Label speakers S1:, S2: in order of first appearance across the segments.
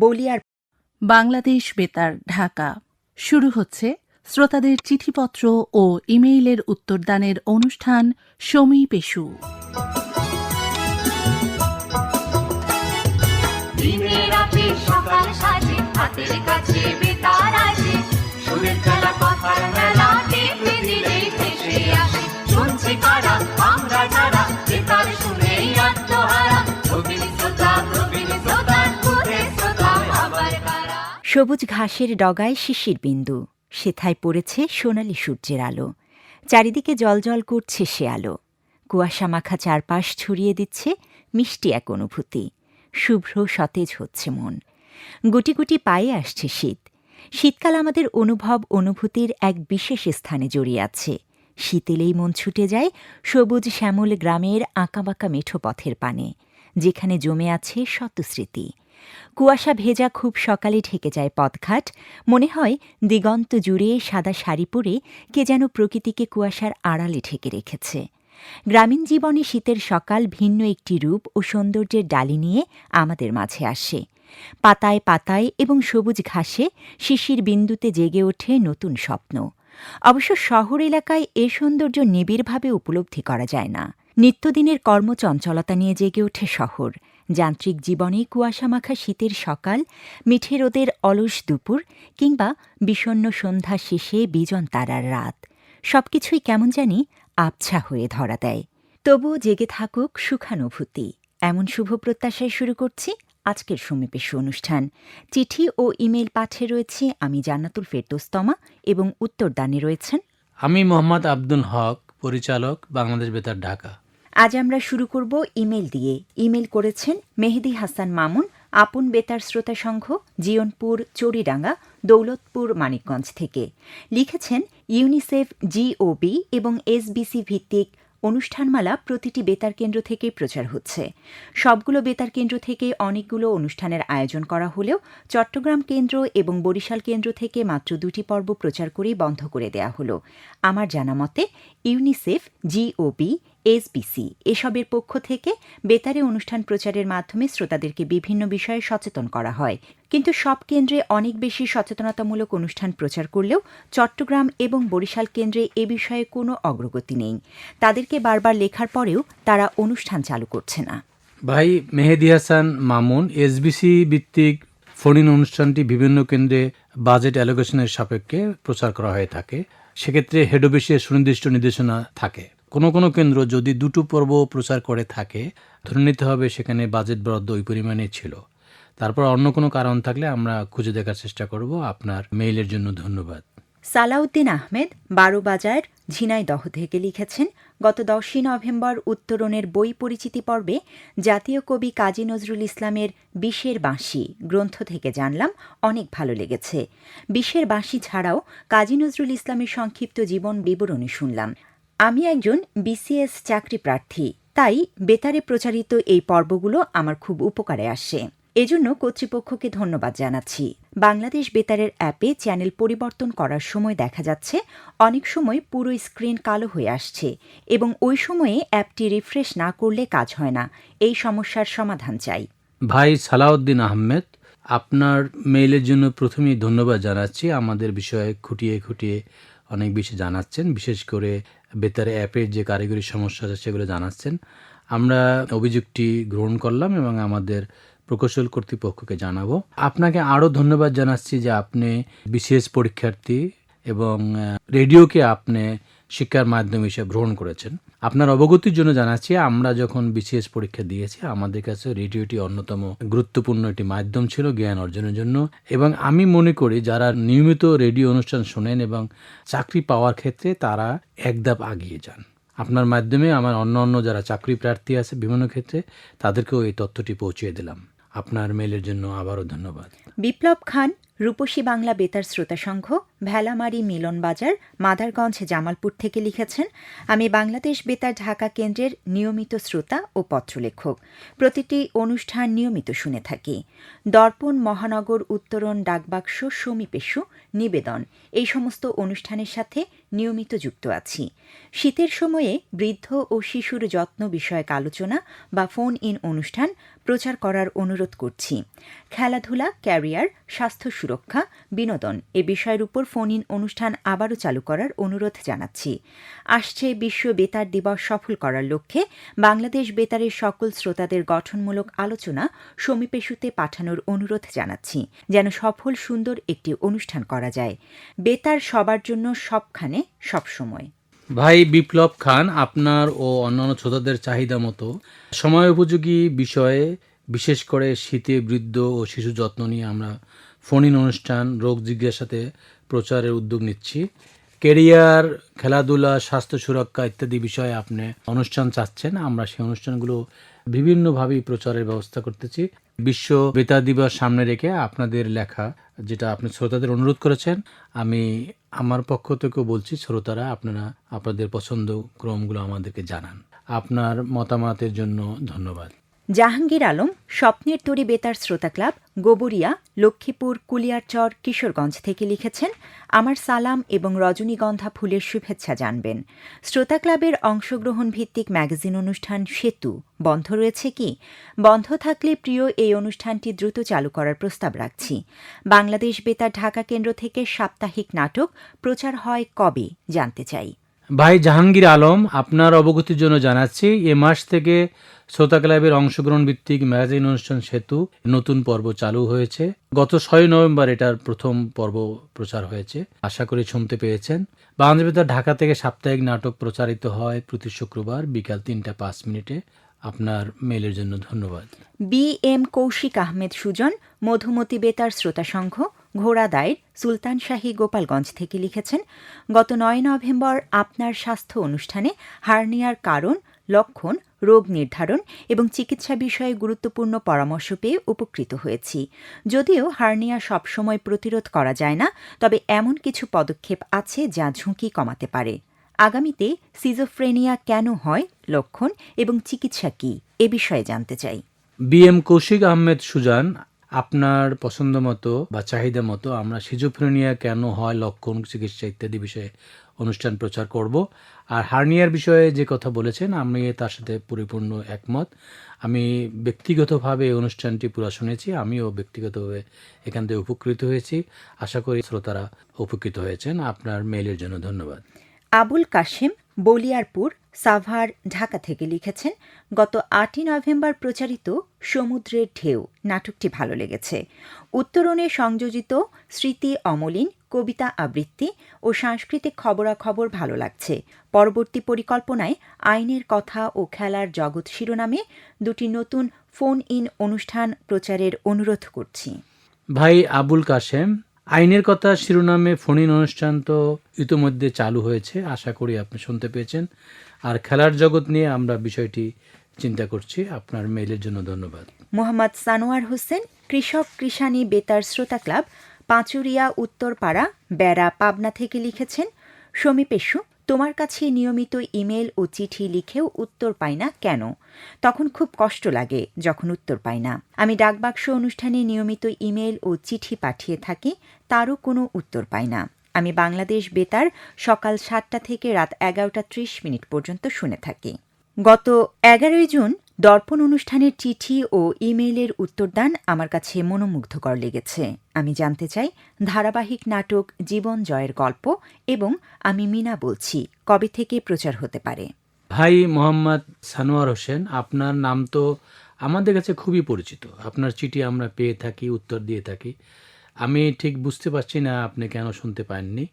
S1: বলিয়ার
S2: বাংলাদেশ বেতার ঢাকা। শুরু হচ্ছে শ্রোতাদের চিঠিপত্র ও ইমেইলের উত্তরদানের অনুষ্ঠান সমী পেশু।
S3: সকাল সাজে হাতের কাছে বেতার আছে সুরের খেলা কথার মেলা টিপে দিলেই ভেসে আসে। শুনছি কারা আমরা যারা
S1: সবুজ ঘাসের ডগায় শিশির বিন্দু। সেথায় পড়েছে সোনালি সূর্যের আলো। চারিদিকে জলজল করছে সে আলো। কুয়াশা মাখা চারপাশ ছড়িয়ে দিচ্ছে মিষ্টি এক অনুভূতি। শুভ্র সতেজ হচ্ছে মন। গুটি গুটি পায়ে আসছে শীত। শীতকাল আমাদের অনুভব অনুভূতির এক বিশেষ স্থানে জড়িয়ে আছে। শীতেলেই মন ছুটে যায় সবুজ শ্যামল গ্রামের আঁকাবাঁকা মেঠো পথের পানে, যেখানে জমে আছে শত স্মৃতি। কুয়াশা ভেজা খুব সকালে ঢেকে যায় পথঘাট। মনে হয় দিগন্ত জুড়ে সাদা শাড়ি পরে কে যেন প্রকৃতিকে কুয়াশার আড়ালে ঢেকে রেখেছে। গ্রামীণ জীবনে শীতের সকাল ভিন্ন একটি রূপ ও সৌন্দর্যের ডালি নিয়ে আমাদের মাঝে আসে। পাতায় পাতায় এবং সবুজ ঘাসে শিশির বিন্দুতে জেগে ওঠে নতুন স্বপ্ন। অবশ্য শহর এলাকায় এ সৌন্দর্য নিবিড়ভাবে উপলব্ধি করা যায় না। নিত্যদিনের কর্মচঞ্চলতা নিয়ে জেগে ওঠে শহর। যান্ত্রিক জীবনে কুয়াশামাখা শীতের সকাল, মিঠে রোদের অলস দুপুর, কিংবা বিষণ্ন সন্ধ্যা শেষে বিজন তারার রাত। সবকিছুই কেমন জানি আবছা হয়ে ধরা দেয়। তবুও জেগে থাকুক সুখানুভূতি। এমন শুভ প্রত্যাশায় শুরু করছি আজকের সমীপেশ অনুষ্ঠান। চিঠি ও ইমেল পাঠে রয়েছে আমি জান্নাতুল ফেরদোস্তমা এবং উত্তরদানে রয়েছেন
S4: আমি মোহাম্মদ আব্দুল হক, পরিচালক, বাংলাদেশ বেতার, ঢাকা।
S1: আজ আমরা শুরু করব ইমেল দিয়ে। ইমেল করেছেন মেহেদি হাসান মামুন, আপন বেতার শ্রোতা সংঘ, জিয়নপুর চড়িডাঙ্গা দৌলতপুর, মানিকগঞ্জ থেকে। লিখেছেন ইউনিসেফ, জিওবি এবং এসবিসি ভিত্তিক অনুষ্ঠানমালা প্রতিটি বেতার কেন্দ্র থেকে প্রচার হচ্ছে। সবগুলো বেতার কেন্দ্র থেকে অনেকগুলো অনুষ্ঠানের আয়োজন করা হলেও চট্টগ্রাম কেন্দ্র এবং বরিশাল কেন্দ্র থেকে মাত্র দুটি পর্ব প্রচার করেই বন্ধ করে দেয়া হলো। আমার জানা মতে, ইউনিসেফ, জিওবি, এসবিসি এসবের পক্ষ থেকে বেতারে অনুষ্ঠান প্রচারের মাধ্যমে শ্রোতাদেরকে বিভিন্ন বিষয়ে সচেতন করা হয়। কিন্তু সব কেন্দ্রে অনেক বেশি সচেতনতামূলক অনুষ্ঠান প্রচার করলেও চট্টগ্রাম এবং বরিশাল কেন্দ্রে এ বিষয়ে কোনো অগ্রগতি নেই। তাদেরকে বারবার লেখার পরেও তারা অনুষ্ঠান চালু করছে না।
S4: ভাই, মেহেদি হাসান, মামুন, এসবিসি ভিত্তিক ফোনিন অনুষ্ঠানটি বিভিন্ন কেন্দ্রে বাজেট অ্যালোকেশনের সাপেক্ষে প্রচার করা হয়ে থাকে। সেক্ষেত্রে হেড অফিসের সুনির্দিষ্ট নির্দেশনা থাকে। কোনো কোনো কেন্দ্র যদি দুটো পর্ব প্রচার করে থাকে, ধরে নিতে হবে সেখানে বাজেট বরাদ্দ ওই পরিমাণে ছিল। তারপর অন্য কোনো কারণ থাকলে আমরা খুঁজে দেখার চেষ্টা করব। আপনার মেইলের জন্য ধন্যবাদ।
S1: সালাউদ্দিন আহমেদ, বারোবাজার ঝিনাইদহ থেকে লিখেছেন, গত দশই নভেম্বর উত্তরণের বই পরিচিতি পর্বে জাতীয় কবি কাজী নজরুল ইসলামের বিশের বাঁশি গ্রন্থ থেকে জানলাম, অনেক ভালো লেগেছে। বিশের বাঁশি ছাড়াও কাজী নজরুল ইসলামের সংক্ষিপ্ত জীবন বিবরণী শুনলাম। আমি একজন বিসিএস চাকরি প্রার্থী, তাই বেতারে প্রচারিত এই পর্বগুলো আমার খুব উপকারে আসে। এজন্য কর্তৃপক্ষকে ধন্যবাদ জানাচ্ছি। বাংলাদেশ বেতারের অ্যাপে চ্যানেল পরিবর্তন করার সময় দেখা যাচ্ছে, অনেক সময় পুরো স্ক্রিন কালো হয়ে আসছে এবং ওই সময়ে অ্যাপটি রিফ্রেশ না করলে কাজ হয় না। এই সমস্যার সমাধান চাই।
S4: ভাই সালাউদ্দিন আহমেদ, আপনার মেইলের জন্য প্রথমেই ধন্যবাদ জানাচ্ছি। আমাদের বিষয়ে খুঁটিয়ে খুঁটিয়ে অনেক বেশি জানাচ্ছেন, বিশেষ করে বেতারে অ্যাপের যে কারিগরি সমস্যা আছে সেগুলো জানাচ্ছেন। আমরা অভিযোগটি গ্রহণ করলাম এবং আমাদের প্রকৌশল কর্তৃপক্ষকে জানাব। আপনাকে আরও ধন্যবাদ জানাচ্ছি যে আপনি বিশেষ পরীক্ষার্থী এবং রেডিওকে আপনি শিক্ষার মাধ্যম হিসেবে গ্রহণ করেছেন। আপনার অবগতির জন্য জানাচ্ছি, আমরা যখন বিসিএস পরীক্ষা দিয়েছি, আমাদের কাছে রেডিওটি অন্যতম গুরুত্বপূর্ণ একটি মাধ্যম ছিল জ্ঞান অর্জনের জন্য। এবং আমি মনে করি, যারা নিয়মিত রেডিও অনুষ্ঠান শোনেন এবং চাকরি পাওয়ার ক্ষেত্রে তারা এক ধাপ আগিয়ে যান। আপনার মাধ্যমে আমার অন্য অন্য যারা চাকরি প্রার্থী আছে বিভিন্ন ক্ষেত্রে, তাদেরকেও এই তথ্যটি পৌঁছিয়ে দিলাম। আপনার মেলের জন্য আবারও ধন্যবাদ।
S1: বিপ্লব খান রূপসী বাংলা বেতার শ্রোতা সংঘ, ভেলামারি মিলন বাজার, মাদারগঞ্জ, জামালপুর থেকে লিখেছেন, আমি বাংলাদেশ বেতার ঢাকা কেন্দ্রের নিয়মিত শ্রোতা ও পত্রলেখক। প্রতিটি অনুষ্ঠান নিয়মিত শুনে থাকি। দর্পণ মহানগর উত্তরণ ডাকবাক্স সমীপেশু নিবেদন। এই সমস্ত অনুষ্ঠানের সাথে নিয়মিত যুক্ত আছি। শীতের সময়ে বৃদ্ধ ও শিশুর যত্ন বিষয়ক আলোচনা বা ফোন ইন অনুষ্ঠান প্রচার করার অনুরোধ করছি। খেলাধুলা, ক্যারিয়ার, স্বাস্থ্য সুরক্ষা, বিনোদন এ বিষয়ের উপর ফোন ইন অনুষ্ঠান আবারও চালু করার অনুরোধ জানাচ্ছি। আসছে বিশ্ব বেতার দিবস সফল করার লক্ষ্যে বাংলাদেশ বেতারের সকল শ্রোতাদের গঠনমূলক আলোচনা সমীপেশুতে পাঠানোর অনুরোধ জানাচ্ছি, যেন সফল, সুন্দর একটি অনুষ্ঠান করা যায়। বেতার সবার জন্য সবখানে সবসময়।
S4: ভাই বিপ্লব খান, আপনার ও অন্যান্য শ্রোতাদের চাহিদা মতো সময় উপযোগী বিষয়ে বিশেষ করে শীতে বৃদ্ধ ও শিশু যত্ন নিয়ে আমরা ফোন ইন অনুষ্ঠান, রোগ জিজ্ঞাসাতে প্রচারের উদ্যোগ নিচ্ছি। কেরিয়ার, খেলাধুলা, স্বাস্থ্য সুরক্ষা ইত্যাদি বিষয়ে আপনি অনুষ্ঠান চাচ্ছেন, আমরা সেই অনুষ্ঠানগুলো বিভিন্নভাবেই প্রচারের ব্যবস্থা করতেছি। বিশ্ব বেতার দিবস সামনে রেখে আপনাদের লেখা যেটা আপনি শ্রোতাদের অনুরোধ করেছেন, আমি আমার পক্ষ থেকেও বলছি, শ্রোতারা, আপনারা আপনাদের পছন্দ ক্রমগুলো আমাদেরকে জানান। আপনার মতামতের জন্য ধন্যবাদ।
S1: জাহাঙ্গীর আলম, স্বপ্নের তরী বেতার শ্রোতা ক্লাব, গোবরিয়া, লক্ষ্মীপুর, কুলিয়ারচর, কিশোরগঞ্জ থেকে লিখেছেন, আমার সালাম এবং রজনীগন্ধা ফুলের শুভেচ্ছা জানবেন। শ্রোতা ক্লাবের অংশগ্রহণ ভিত্তিক ম্যাগাজিন অনুষ্ঠান সেতু। বন্ধ রয়েছে কি? বন্ধ থাকলে প্রিয় এই অনুষ্ঠানটি দ্রুত চালু করার প্রস্তাব রাখছি। বাংলাদেশ বেতার ঢাকা কেন্দ্র থেকে সাপ্তাহিক নাটক প্রচার হয় কবে? জানতে চাই।
S4: ভাই জাহাঙ্গীর আলম, আপনার অবগতির জন্য জানাচ্ছি, এ মাস থেকে শ্রোতা ক্লাবের অংশগ্রহণ ভিত্তিক ম্যাগাজিন অনুষ্ঠান সেতু নতুন পর্ব চালু হয়েছে। গত ছয় নভেম্বর এটার প্রথম পর্ব প্রচার হয়েছে। আশা করি শুনতে পেয়েছেন। বাংলাদেশ ঢাকা থেকে সাপ্তাহিক নাটক প্রচারিত হয় প্রতি শুক্রবার বিকাল তিনটা পাঁচ মিনিটে। আপনার মেলের জন্য ধন্যবাদ।
S1: বি এম কৌশিক আহমেদ সুজন, মধুমতি বেতার শ্রোতা সংঘ ঘোড়াদায়ের সুলতান শাহী গোপালগঞ্জ থেকে লিখেছেন, গত নয় নভেম্বর আপনার স্বাস্থ্য অনুষ্ঠানে হার্নিয়ার কারণ, লক্ষণ, রোগ নির্ধারণ এবং চিকিৎসা বিষয়ে গুরুত্বপূর্ণ পরামর্শ পেয়ে উপকৃত হয়েছি। যদিও হার্নিয়া সবসময় প্রতিরোধ করা যায় না, তবে এমন কিছু পদক্ষেপ আছে যা ঝুঁকি কমাতে পারে। আগামীতে সিজোফ্রেনিয়া কেন হয়, লক্ষণ এবং চিকিৎসা কি, এ বিষয়ে জানতে চাই।
S4: বি এম কৌশিক আহমেদ সুজান, আপনার পছন্দ মতো বা চাহিদা মতো আমরা সিজোফ্রেনিয়া কেন হয়, লক্ষণ, চিকিৎসা ইত্যাদি বিষয়ে অনুষ্ঠান প্রচার করব। আর হার্নিয়ার বিষয়ে যে কথা বলেছেন, আমি তার সাথে পরিপূর্ণ একমত। আমি ব্যক্তিগতভাবে এই অনুষ্ঠানটি পুরো শুনেছি, আমিও ব্যক্তিগতভাবে এখান থেকে উপকৃত হয়েছি। আশা করি শ্রোতারা উপকৃত হয়েছেন। আপনার মেইলের জন্য ধন্যবাদ।
S1: আবুল কাশেম বলিয়ারপুর, সাভার, ঢাকা থেকে লিখেছেন, গত আটই নভেম্বর প্রচারিত সমুদ্রের ঢেউ, নাটকটি ভালো লেগেছে। উত্তরণে সংযোজিত স্মৃতি অমলিন, কবিতা আবৃত্তি ও সাংস্কৃতিক খবরাখবর ভালো লাগছে। পরবর্তী পরিকল্পনায় আইনের কথা ও খেলার জগৎ শিরোনামে দুটি নতুন ফোন ইন অনুষ্ঠান প্রচারের অনুরোধ করছি।
S4: ভাই আবুল কাশেম আইনের কথা শিরোনামে ফোনিন অনুষ্ঠান তো ইতোমধ্যে চালু হয়েছে, আশা করি আপনি শুনতে পেয়েছেন। আর খেলার জগৎ নিয়ে আমরা বিষয়টি চিন্তা করছি। আপনার মেইলের জন্য ধন্যবাদ।
S1: মোহাম্মদ সানোয়ার হোসেন, কৃষক কৃষানি বেতার শ্রোতা ক্লাব, পাঁচুরিয়া, উত্তরপাড়া, বেড়া, পাবনা থেকে লিখেছেন, সমীপেশু তোমার কাছে নিয়মিত ইমেল ও চিঠি লিখেও উত্তর পাই না কেন? তখন খুব কষ্ট লাগে যখন উত্তর পাই না। আমি ডাকবাক্স অনুষ্ঠানে নিয়মিত ইমেল ও চিঠি পাঠিয়ে থাকি, তারও কোনো উত্তর পাই না। আমি বাংলাদেশ বেতার সকাল সাতটা থেকে রাত এগারোটা ত্রিশ মিনিট পর্যন্ত শুনে থাকি। গত এগারোই জুন দর্পণ অনুষ্ঠানের চিঠি ও ইমেইলের উত্তরদান আমার কাছে মনোমুগ্ধকর লেগেছে। আমি জানতে চাই, ধারাবাহিক নাটক জীবন জয়ের গল্প এবং আমি মিনা বলছি, কবে থেকে প্রচার হতে পারে?
S4: ভাই মোহাম্মদ সানোয়ার হোসেন, আপনার নাম তো আমাদের কাছে খুবই পরিচিত। আপনার চিঠি আমরা পেয়ে থাকি, উত্তর দিয়ে থাকি। আমি ঠিক বুঝতে পারছি না আপনি কেন শুনতে পাননি।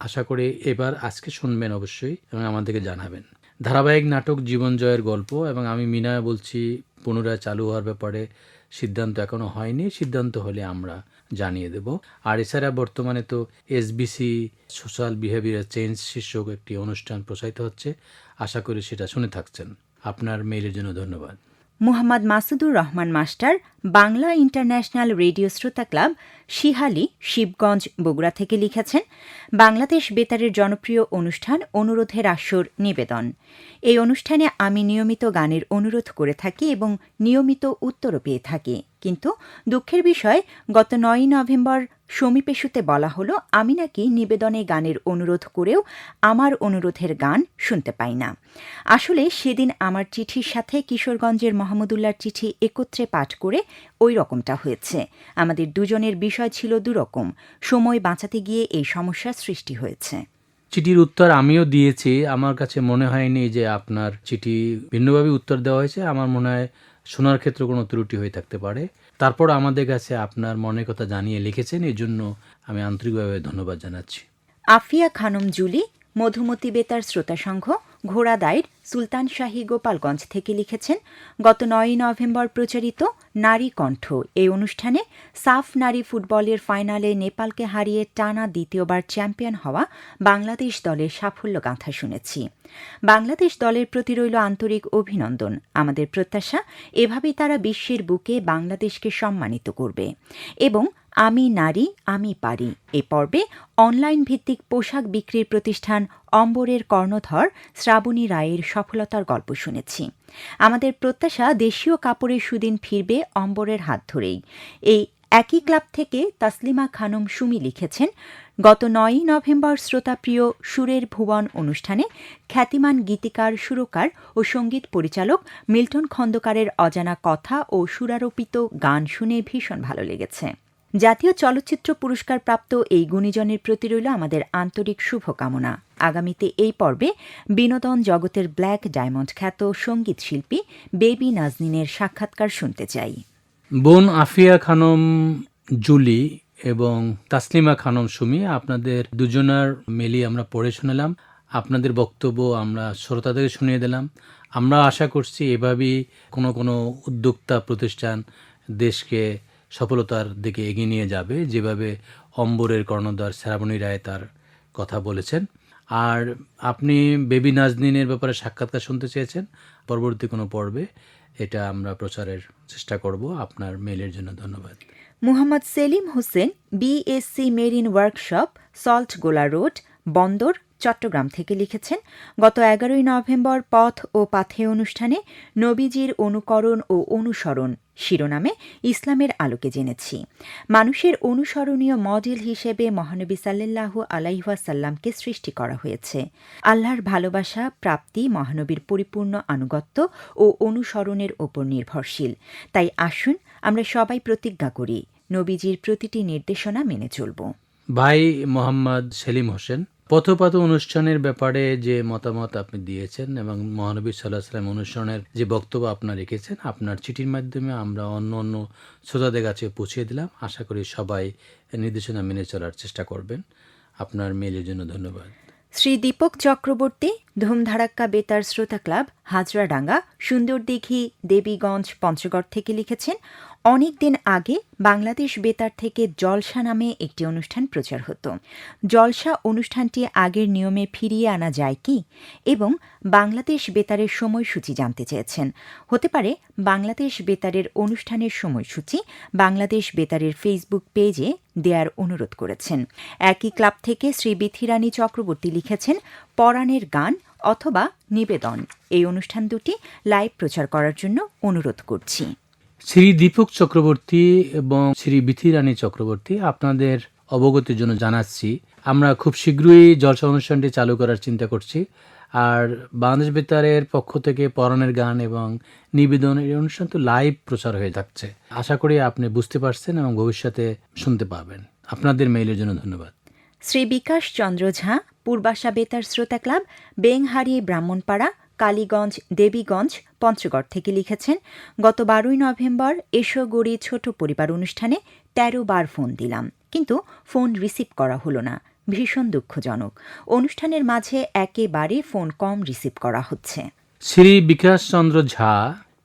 S4: আশা করি এবার আজকে শুনবেন অবশ্যই এবং আমাদেরকে জানাবেন। ধারাবাহিক নাটক জীবন জয়ের গল্প এবং আমি মিনায় বলছি, পুনরায় চালু হওয়ার ব্যাপারে সিদ্ধান্ত এখনও হয়নি, সিদ্ধান্ত হলে আমরা জানিয়ে দেব। আর এছাড়া বর্তমানে তো এসবিসি সোশ্যাল বিহেভিয়ার চেঞ্জ শীর্ষক একটি অনুষ্ঠান প্রসারিত হচ্ছে। আশা করি সেটা শুনে থাকছেন। আপনার মেইলের জন্য ধন্যবাদ।
S1: Muhammad Masudur Rahman master, Bangla international radio শ্রোতা ক্লাব, শিহালি, শিবগঞ্জ, বগুড়া থেকে লিখেছেন, বাংলাদেশ বেতারের জনপ্রিয় অনুষ্ঠান অনুরোধের আসর নিবেদন। এই অনুষ্ঠানে আমি নিয়মিত গানের অনুরোধ করে থাকি এবং নিয়মিত উত্তরও পেয়ে থাকি। কিন্তু দুঃখের বিষয়, গত নয়ই নভেম্বর সমীপেশুতে বলা হলো, আমি নাকি নিবেদনে গানের অনুরোধ করেও আমার অনুরোধের গান শুনতে পাই না। আসলে সেদিন আমার চিঠির সাথে কিশোরগঞ্জের মোহাম্মদুল্লার চিঠি একত্রে পাঠ করে ওই রকমটা হয়েছে। আমাদের দুজনের বিষয় ছিল দুরকম। সময় বাঁচাতে গিয়ে এই সমস্যার সৃষ্টি হয়েছে।
S4: চিঠির উত্তর আমিও দিয়েছি। আমার কাছে মনে হয়নি যে আপনার চিঠি ভিন্নভাবে উত্তর দেওয়া হয়েছে। আমার মনে হয় শোনার ক্ষেত্রে কোনো ত্রুটি হয়ে থাকতে পারে। তারপর আমাদের কাছে আপনার মনের কথা জানিয়ে লিখেছেন এই জন্য আমি আন্তরিকভাবে ধন্যবাদ জানাচ্ছি।
S1: আফিয়া খানম জুলি, মধুমতি বেতার শ্রোতা সংঘ ঘোড়াদায়ের সুলতান শাহী গোপালগঞ্জ থেকে লিখেছেন, গত নয়ই নভেম্বর প্রচারিত নারী কণ্ঠ। এই অনুষ্ঠানে সাফ নারী ফুটবলের ফাইনালে নেপালকে হারিয়ে টানা দ্বিতীয়বার চ্যাম্পিয়ন হওয়া বাংলাদেশ দলের সাফল্য গাঁথা শুনেছি। বাংলাদেশ দলের প্রতি রইল আন্তরিক অভিনন্দন। আমাদের প্রত্যাশা, এভাবেই তারা বিশ্বের বুকে বাংলাদেশকে সম্মানিত করবে। এবং আমি নারী, আমি পারি। এ পর্বে অনলাইন ভিত্তিক পোশাক বিক্রির প্রতিষ্ঠান অম্বরের কর্ণধর শ্রাবণী রায়ের সফলতার গল্প শুনেছি। আমাদের প্রত্যাশা, দেশীয় কাপড়ের সুদিন ফিরবে অম্বরের হাত ধরেই। এই একই ক্লাব থেকে তাসলিমা খানম সুমি লিখেছেন, গত নয়ই নভেম্বর শ্রোতাপ্রিয় সুরের ভুবন অনুষ্ঠানে খ্যাতিমান গীতিকার, সুরকার ও সংগীত পরিচালক মিল্টন খন্দকারের অজানা কথা ও সুরারোপিত গান শুনে ভীষণ ভালো লেগেছে। জাতীয় চলচ্চিত্র পুরস্কার প্রাপ্ত এই গুণীজনের প্রতি রইল আমাদের আন্তরিক শুভকামনা। আগামীতে এই পর্বে বিনোদন জগতের ব্ল্যাক ডায়মন্ড খ্যাত সংগীত শিল্পী বেবি নাজনিনের সাক্ষাৎকার শুনতে চাই।
S4: বোন আফিয়া খানম জুলি এবং তাসলিমা খানম সুমি, আপনাদের দুজনার মিলিয়ে আমরা পড়ে শুনলাম। আপনাদের বক্তব্য আমরা শ্রোতাদের শুনিয়ে দিলাম। আমরা আশা করছি এভাবেই কোনো কোনো উদ্যোক্তা প্রতিষ্ঠান দেশকে সফলতার দিকে এগিয়ে নিয়ে যাবে, যেভাবে অম্বরের কর্ণধার শ্রাবণী রায় তার কথা বলেছেন। আর আপনি বেবি নাজনিনের ব্যাপারে সাক্ষাৎকার শুনতে চেয়েছেন, পরবর্তী কোনো পর্বে এটা আমরা প্রচারের চেষ্টা করব। আপনার মেলের জন্য ধন্যবাদ।
S1: Muhammad Selim Hossain BSc marine workshop salt Gola road Bandar Chattogram থেকে লিখেছেন, গত এগারোই নভেম্বর পথ ও পাথে অনুষ্ঠানে নবীজির অনুকরণ ও অনুসরণ শিরোনামে ইসলামের আলোকে জেনেছি। মানুষের অনুসরণীয় মডেল হিসেবে মহানবী সাল্লাল্লাহু আলাইহাসাল্লামকে সৃষ্টি করা হয়েছে। আল্লাহর ভালোবাসা, প্রাপ্তি, মহানবীর পরিপূর্ণ আনুগত্য ও অনুসরণের ওপর নির্ভরশীল। তাই আসুন আমরা সবাই প্রতিজ্ঞা করি, নবীজির প্রতিটি নির্দেশনা মেনে চলব।
S4: ভাই মোহাম্মদ সেলিম হোসেন পথপাত অনুষ্ঠানের ব্যাপারে যে মতামত আপনি দিয়েছেন এবং মহানবী সাল্লাহ সাল্লাম অনুষ্ঠানের যে বক্তব্য আপনার রেখেছেন, আপনার চিঠির মাধ্যমে আমরা অন্য অন্য শ্রোতাদের কাছে পৌঁছে দিলাম। আশা করি সবাই নির্দেশনা মেনে চলার চেষ্টা করবেন। আপনার মেলের জন্য ধন্যবাদ।
S1: শ্রী দীপক চক্রবর্তী, ধুমধারাক্কা বেতার শ্রোতা ক্লাব, হাজরাডাঙ্গা, সুন্দরদিঘি, দেবীগঞ্জ, পঞ্চগড় থেকে লিখেছেন অনেক দিন আগে বাংলাদেশ বেতার থেকে জলসা নামে একটি অনুষ্ঠান প্রচার হতো। জলসা অনুষ্ঠানটি আগের নিয়মে ফিরিয়ে আনা যায় কি? এবং বাংলাদেশ বেতারের সময়সূচি জানতে চেয়েছেন। হতে পারে বাংলাদেশ বেতারের অনুষ্ঠানের সময়সূচি বাংলাদেশ বেতারের ফেসবুক পেজে দেওয়ার অনুরোধ করেছেন। একই ক্লাব থেকে শ্রী বিথিরানী চক্রবর্তী লিখেছেন, পরাণের গান অথবা নিবেদন। এই অনুষ্ঠান দুটি লাইভ প্রচার করার জন্য অনুরোধ করছি।
S4: শ্রী দীপক চক্রবর্তী এবং শ্রী বিথিরানী চক্রবর্তী আপনাদের অবগতির জন্য জানাচ্ছি। আমরা খুব শীঘ্রই জলসা অনুষ্ঠানটি চালু করার চিন্তা করছি। আর বাংলাদেশ বেতারের পক্ষ থেকে পরনের গান এবং নিবেদন এই অনুষ্ঠান তো লাইভ প্রচার হয়ে থাকছে। আশা করি আপনি বুঝতে পারছেন এবং ভবিষ্যতে শুনতে পাবেন। আপনাদের মেইলের জন্য ধন্যবাদ।
S1: শ্রী বিকাশ চন্দ্র ঝা, পূর্বাশা বেতার শ্রোতা ক্লাব, বেংহারি ব্রাহ্মণপাড়া কালীগঞ্জ, দেবীগঞ্জ, পঞ্চগড় থেকে লিখেছেন, গত বারোই নভেম্বর এসো গড়ি ছোট পরিবার অনুষ্ঠানে তেরো বার ফোন দিলাম, কিন্তু ফোন রিসিভ করা হলো না, ভীষণ দুঃখজনক। অনুষ্ঠানের মাঝে একেবারে ফোন কম রিসিভ করা হচ্ছে।
S4: শ্রী বিকাশ চন্দ্র ঝা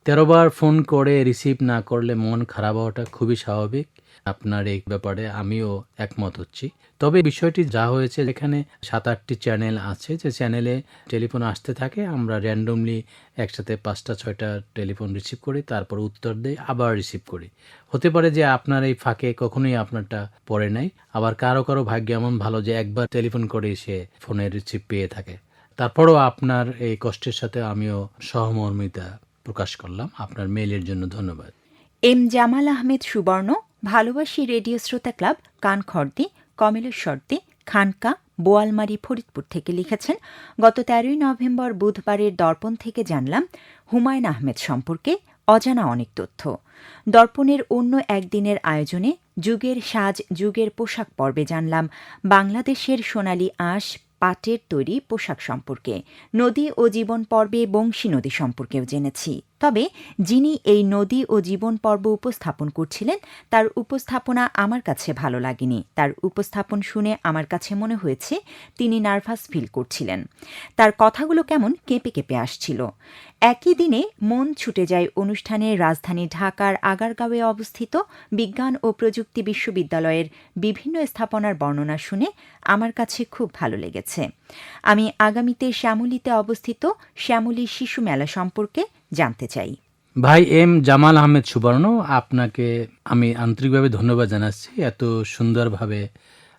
S4: তেরোবার ফোন করে রিসিভ না করলে মন খারাপ হওয়াটা খুবই স্বাভাবিক। আপনার এই ব্যাপারে আমিও একমত হচ্ছি। তবে বিষয়টি যা হয়েছে, এখানে সাত আটটি চ্যানেল আছে। যে চ্যানেলে টেলিফোন আসতে থাকে, আমরা র্যান্ডমলি একসাথে পাঁচটা, ছয়টা টেলিফোন রিসিভ করি, তারপর উত্তর দেই, আবার রিসিভ করি। হতে পারে যে আপনার এই ফাঁকে কখনোই আপনারটা পড়ে নাই, আবার কারও কারও ভাগ্য এমন ভালো যে একবার টেলিফোন করে সে ফোনের রিসিভ পেয়ে থাকে। তারপরও আপনার এই কষ্টের সাথে আমিও সহমর্মিতা প্রকাশ করলাম। আপনার মেইলের জন্য ধন্যবাদ।
S1: এম জামাল আহমেদ সুবর্ণ ভালোবাসি রেডিও শ্রোতা ক্লাব কানখর্দি কমলেশ্বরদি খানকা, বোয়ালমারি, ফরিদপুর থেকে লিখেছেন, গত তেরোই নভেম্বর বুধবারের দর্পণ থেকে জানলাম, হুমায়ুন আহমেদ সম্পর্কে অজানা অনেক তথ্য। দর্পণের অন্য একদিনের আয়োজনে যুগের সাজ, যুগের পোশাক পর্বে জানলাম, বাংলাদেশের সোনালী আঁশ, পাটের তৈরি পোশাক সম্পর্কে। নদী ও জীবন পর্বে বংশী নদী সম্পর্কেও জেনেছি। তবে যিনি এই নদী ও জীবন পর্ব উপস্থাপন করছিলেন, তার উপস্থাপনা আমার কাছে ভালো লাগেনি। তার উপস্থাপন শুনে আমার কাছে মনে হয়েছে তিনি নার্ভাস ফিল করছিলেন। তার কথাগুলো কেমন কেঁপে কেঁপে আসছিল। একই দিনে মন ছুটে যায় অনুষ্ঠানে রাজধানী ঢাকার আগারগাঁওয়ে অবস্থিত বিজ্ঞান ও প্রযুক্তি বিশ্ববিদ্যালয়ের বিভিন্ন স্থাপনার বর্ণনা শুনে আমার কাছে খুব ভালো লেগেছে। আমি আগামীতে শ্যামলীতে অবস্থিত শ্যামলী শিশু মেলা সম্পর্কে জানতে চাই।
S4: ভাই এম জামাল আহমেদ সুবর্ণ, আপনাকে আমি আন্তরিকভাবে ধন্যবাদ জানাচ্ছি এত সুন্দরভাবে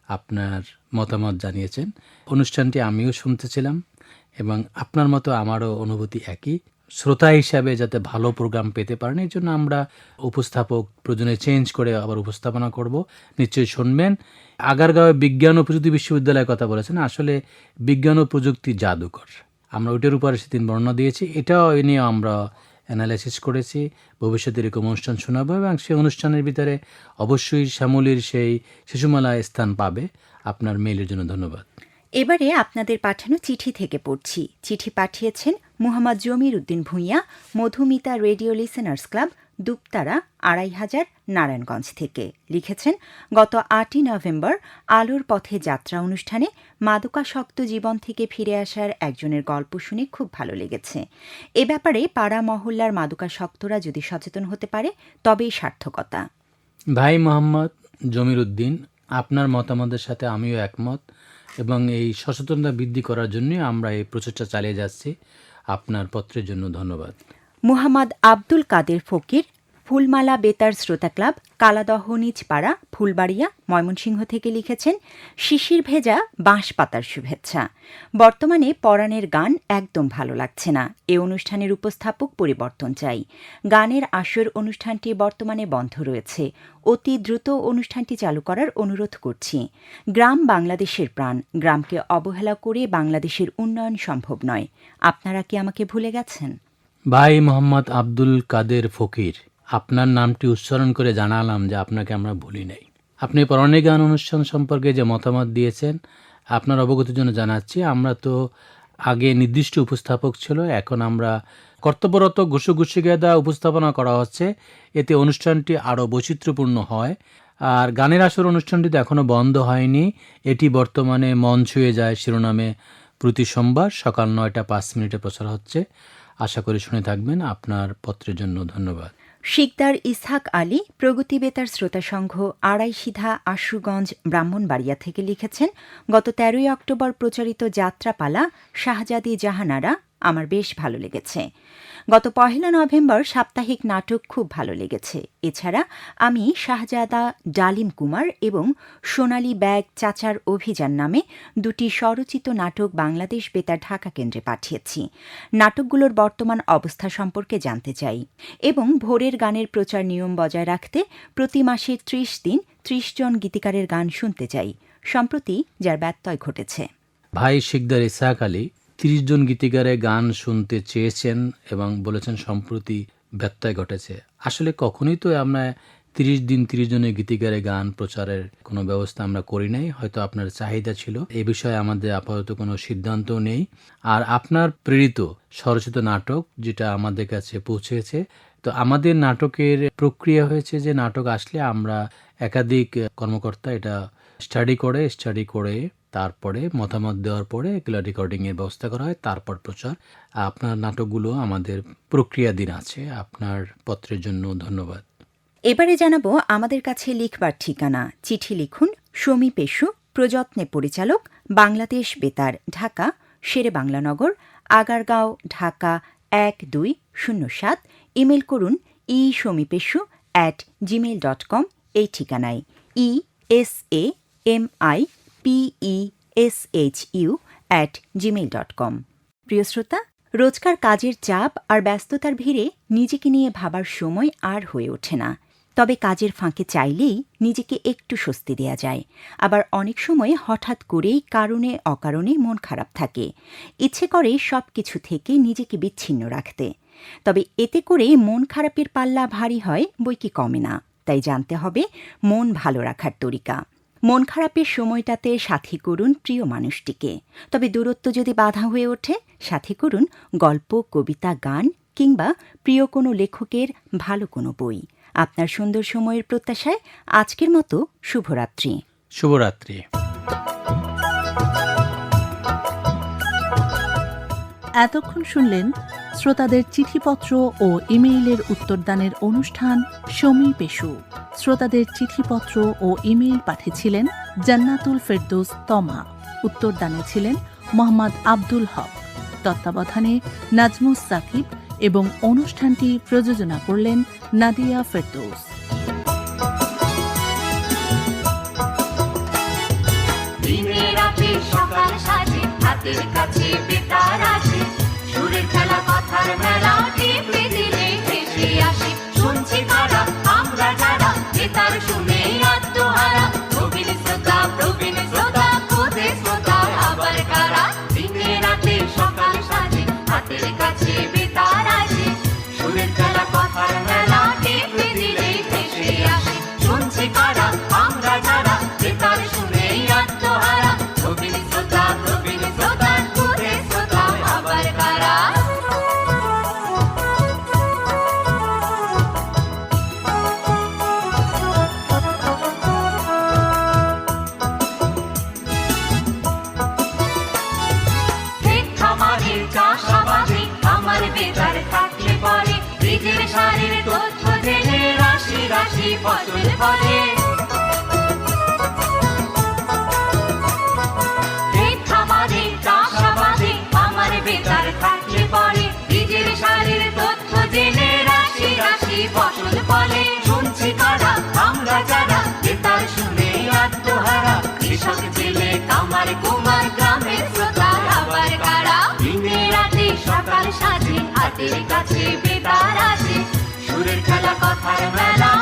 S4: আপনার মতামত জানিয়েছেন। অনুষ্ঠানটি আমিও শুনতেছিলাম এবং আপনার মতো আমারও অনুভূতি একই। শ্রোতা হিসাবে যাতে ভালো প্রোগ্রাম পেতে পারেন, এই জন্য আমরা উপস্থাপক প্রয়োজনে চেঞ্জ করে আবার উপস্থাপনা করব। নিশ্চয়ই শুনবেন। আগারগাঁওয়ে বিজ্ঞান ও প্রযুক্তি বিশ্ববিদ্যালয়ের কথা বলেছেন, আসলে বিজ্ঞান ও প্রযুক্তি জাদুকর। আমরা ওইটার উপরে সেদিন বর্ণনা দিয়েছি। এটাও নিয়ে আমরা অ্যানালাইসিস করেছি। ভবিষ্যতে এরকম অনুষ্ঠান শোনাবো এবং সেই অনুষ্ঠানের ভিতরে অবশ্যই শ্যামলীর সেই শিশুমালা স্থান পাবে। আপনার মেইলের জন্য ধন্যবাদ।
S1: এবারে আপনাদের পাঠানো চিঠি থেকে পড়ছি। চিঠি পাঠিয়েছেন Mohammad Jamir Uddin Bhuiyan, Madhumita radio listeners club Duptara আড়াই হাজার নারায়ণগঞ্জ থেকে। লিখেছেন গত আটই নভেম্বর আলোর পথে যাত্রা অনুষ্ঠানে মাদকাসক্ত জীবন থেকে ফিরে আসার একজনের গল্প শুনে খুব ভালো লেগেছে। এ ব্যাপারে পাড়া মহল্লার মাদকাসক্তরা যদি সচেতন হতে পারে তবেই সার্থকতা।
S4: ভাই মোহাম্মদ জমির উদ্দিন আপনার মতামতের সাথে আমিও একমত এবং এই সচেতনতা বৃদ্ধি করার জন্য আমরা এই প্রচেষ্টা চালিয়ে যাচ্ছি। আপনার পত্রের জন্য ধন্যবাদ।
S1: মুহাম্মদ আব্দুল কাদের ফকির ফুলমালা বেতার শ্রোতা ক্লাব, কালাদহ, নিচপাড়া, ফুলবাড়িয়া, ময়মনসিংহ থেকে লিখেছেন, শিশির ভেজা বাঁশ পাতার শুভেচ্ছা। বর্তমানে পরাণের গান একদম ভালো লাগছে না। এ অনুষ্ঠানের উপস্থাপক পরিবর্তন চাই। গানের আসর অনুষ্ঠানটি বর্তমানে বন্ধ রয়েছে। অতি দ্রুত অনুষ্ঠানটি চালু করার অনুরোধ করছি। গ্রাম বাংলাদেশের প্রাণ। গ্রামকে অবহেলা করে বাংলাদেশের উন্নয়ন সম্ভব নয়। আপনারা কি আমাকে ভুলে গেছেন?
S4: ভাই মোহাম্মদ আব্দুল কাদের ফকির। আপনার নামটি উচ্চারণ করে জানালাম যে আপনাকে আমরা ভুলি নাই। আপনি পরনে গান অনুষ্ঠান সম্পর্কে যে মতামত দিয়েছেন, আপনার অবগতির জন্য জানাচ্ছি, আমরা তো আগে নির্দিষ্ট উপস্থাপক ছিল, এখন আমরা কর্তব্যরত ঘুষু ঘুষিকেদা উপস্থাপনা করা হচ্ছে। এতে অনুষ্ঠানটি আরও বৈচিত্র্যপূর্ণ হয়। আর গানের আসর অনুষ্ঠানটি তো এখনও বন্ধ হয়নি। এটি বর্তমানে মন ছুঁয়ে যায় শিরোনামে প্রতি সোমবার সকাল নয়টা পাঁচ মিনিটে প্রচার হচ্ছে। আশা করি শুনে থাকবেন। আপনার পত্রের জন্য ধন্যবাদ।
S1: শিকদার ইসহাক আলী প্রগতি বেতার শ্রোতা সংঘ আড়াইসিধা আশুগঞ্জ, ব্রাহ্মণবাড়িয়া থেকে লিখেছেন, গত তেরোই অক্টোবর প্রচারিত যাত্রাপালা শাহজাদি জাহানারা, আমার বেশ ভালো লেগেছে। গত পহেলা নভেম্বর সাপ্তাহিক নাটক খুব ভালো লেগেছে। এছাড়া আমি শাহজাদা ডালিম কুমার এবং সোনালী ব্যাগ চাচার অভিযান নামে দুটি স্বরচিত নাটক বাংলাদেশ বেতার ঢাকা কেন্দ্রে পাঠিয়েছি। নাটকগুলোর বর্তমান অবস্থা সম্পর্কে জানতে চাই এবং ভোরের গানের প্রচার নিয়ম বজায় রাখতে প্রতি মাসে ত্রিশ দিন ত্রিশ জন গীতিকারের গান শুনতে চাই, সম্প্রতি যার ব্যত্যয় ঘটেছে।
S4: ভাই শিকদার ইসাহাক আলী তিরিশ জন গীতিকারে গান শুনতে চেয়েছেন এবং বলেছেন সম্প্রতি ব্যত্যয় ঘটেছে। আসলে কখনোই তো আমরা তিরিশ দিন তিরিশ জনের গীতিকারে গান প্রচারের কোনো ব্যবস্থা আমরা করি নাই, হয়তো আপনার চাহিদা ছিল। এ বিষয়ে আমাদের আপাতত কোনো সিদ্ধান্ত নেই। আর আপনার প্রেরিত স্বরচিত নাটক যেটা আমাদের কাছে পৌঁছেছে, তো আমাদের নাটকের প্রক্রিয়া হয়েছে যে নাটক আসলে আমরা একাধিক কর্মকর্তা এটা স্টাডি করে স্টাডি করে তারপরে মতামত দেওয়ার পরে এগুলো রেকর্ডিংয়ের ব্যবস্থা করা হয়, তারপর প্রচার। আপনার নাটকগুলো আমাদের প্রক্রিয়াধীন আছে। আপনার পত্রের জন্য ধন্যবাদ।
S1: এবারে জানাব আমাদের কাছে লিখবার ঠিকানা। চিঠি লিখুন, সমী পেশু, প্রযত্নে পরিচালক, বাংলাদেশ বেতার, ঢাকা, শেরে বাংলানগর আগারগাঁও, ঢাকা, এক দুই শূন্য সাত। ইমেল করুন, ই সমী পেশু অ্যাট জিমেল ডট কম এই ঠিকানায়। E S A M I P E S H U at Gmail dot com প্রিয় শ্রোতা, রোজকার কাজের চাপ আর ব্যস্ততার ভিড়ে নিজেকে নিয়ে ভাবার সময় আর হয়ে ওঠে না। তবে কাজের ফাঁকে চাইলেই নিজেকে একটু স্বস্তি দেয়া যায়। আবার অনেক সময় হঠাৎ করেই কারণে অকারণে মন খারাপ থাকে। ইচ্ছে করে সব কিছু থেকে নিজেকে বিচ্ছিন্ন রাখতে। তবে এতে করে মন খারাপের পাল্লা ভারী হয়, বই কি কমে না। তাই জানতে হবে মন ভালো রাখার তরিকা। মন খারাপের সময়টাতে সাথী করুন প্রিয় মানুষটিকে। তবে দূরত্ব যদি বাধা হয়ে ওঠে সাথী করুন গল্প কবিতা গান কিংবা প্রিয় কোনো লেখকের ভালো কোনো বই। আপনার সুন্দর সময়ের প্রত্যাশায় আজকের মতো শুভরাত্রি।
S4: শুভরাত্রি।
S2: এতক্ষণ শুনলেন শ্রোতাদের চিঠিপত্র ও ইমেইলের উত্তরদানের অনুষ্ঠান সমী পেশু। শ্রোতাদের চিঠিপত্র ও ইমেইল পাঠিয়েছিলেন জান্নাতুল ফেরদৌস তমা। উত্তরদানে ছিলেন মোহাম্মদ আব্দুল হক। তত্ত্বাবধানে নাজমুস সাকিব এবং অনুষ্ঠানটি প্রযোজনা করলেন নাদিয়া ফেরদৌস।
S3: কাছে বেতার আছে সুরের খেলা, কথার মেলা, টিপে দিলে ভেসে আসে। শুনছি কারা আমরা যারা বেতার শুনে আত্মহারা। প্রবীণ শ্রোতা প্রবীণ শ্রোতা খুদে শ্রোতা, আবার কারা? দিনে রাতে সকাল সাজে, হাতের ফসল ফলে, শুনছি কারা, আমরা যারা বেতার শুনে আত্মহারা। কৃষক কামার কুমার গ্রামের আবার কারা? দিনে রাতে সকাল সাজে হাতের কাছে বেতার আছে সুরের খেলা, কথার মেলা